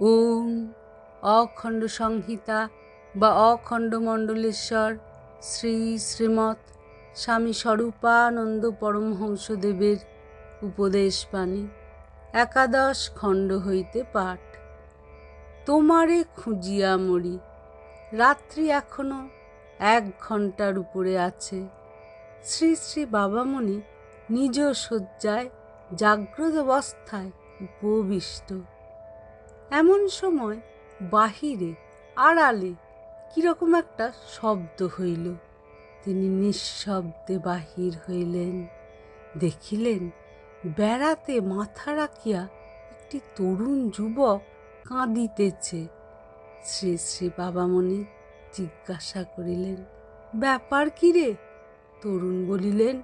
ওম অখণ্ড সংহিতা বা অখণ্ড মণ্ডলেশ্বর শ্রী শ্রীমৎ স্বামী স্বরূপানন্দ পরমহংসদেবের উপদেশ বাণী একাদশ খণ্ড হইতে পাঠ। তোমারে খুঁজিয়া মরি, রাত্রি এখনও এক ঘণ্টার উপরে আছে। শ্রী শ্রী বাবামণি নিজ শয্যায় জাগ্রত অবস্থায় উপবিষ্ট। এমন সময় বাহিরে, আড়ালে কীরকম একটা শব্দ হইল। তিনি নিঃশব্দে বাহির হইলেন। দেখিলেন বেড়াতে মাথা রাখিয়া একটি তরুণ যুবক কাঁদিতেছে। শ্রী শ্রী বাবামণি জিজ্ঞাসা করিলেন, ব্যাপার কি রে? তরুণ বলিলেন,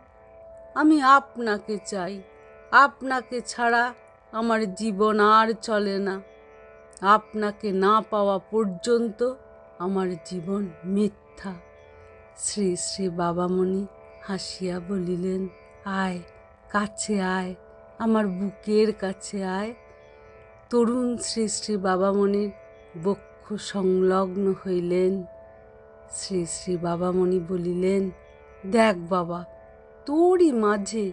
আমি আপনাকে চাই। আপনাকে ছাড়া আমার জীবন আর চলে না। আপনাকে না পাওয়া পর্যন্ত আমার জীবন মিথ্যা। শ্রী শ্রী বাবামণি হাসিয়া বলিলেন, আয়, কাছে আয়, আমার বুকের কাছে আয়। তরুণ শ্রী শ্রী বাবামণির বক্ষ সংলগ্ন হইলেন। শ্রী শ্রী বাবামণি বলিলেন, দেখ বাবা, তোরই মাঝে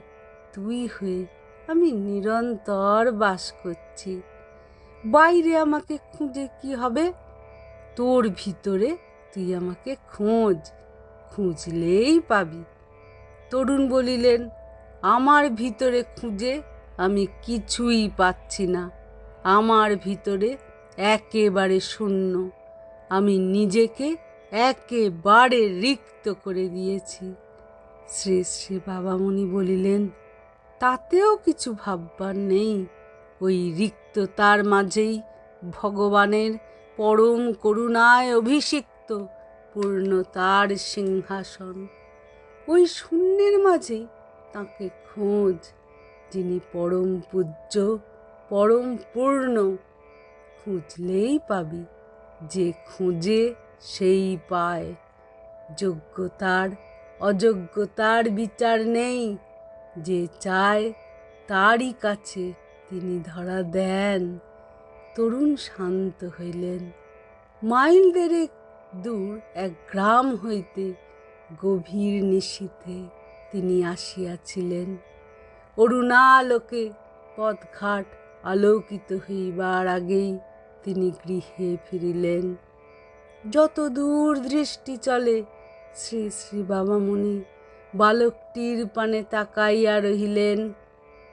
তুই হয়ে আমি নিরন্তর বাস করছি। বাইরে আমাকে খুঁজে কি হবে? তোর ভিতরে তুই আমাকে খোঁজ, খুঁজলেই পাবি। তরুণ বলিলেন, আমার ভিতরে খুঁজে আমি কিছুই পাচ্ছি না। আমার ভিতরে একেবারে শূন্য। আমি নিজেকে একেবারে রিক্ত করে দিয়েছি। শ্রী শ্রী বাবামণি বলিলেন, তাতেও কিছু ভাববার নেই। ওই রিক্ততার মাঝেই ভগবানের পরম করুণায় অভিষিক্ত পূর্ণতার সিংহাসন। ওই শূন্যের মাঝেই তাকে খোঁজ, যিনি পরম পূজ্য, পরম পূর্ণ, খুঁজলেই পাবি, যে খুঁজে সেই পায়। যোগ্যতার, অযোগ্যতার বিচার নেই, যে চায় তারই কাছে তিনি ধরা দেন। তরুণ শান্ত হইলেন। মাইল দেড়েক দূর এক গ্রাম হইতে গভীর নিশীথে তিনি আসিয়াছিলেন। অরুণালোকে পথঘাট আলোকিত হইবার আগেই তিনি গৃহে ফিরিলেন। যত দূর দৃষ্টি চলে, শ্রী শ্রী বাবামণি বালকটির পানে তাকাইয়া রহিলেন।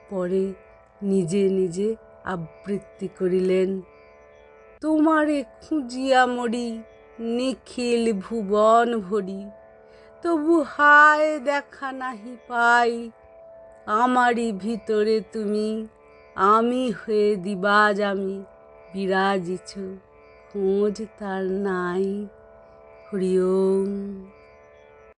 পরে নিজে নিজে আবৃত্তি করিলেন। তোমারে খুঁজিয়া মরি, নিখিল ভুবন ভরি। তবু হায় দেখা নাহি পাই আমারই ভিতরে তুমি, আমি হয়ে দিবাজ আমি বিরাজিছ, খোঁজ তার নাই হরি ওম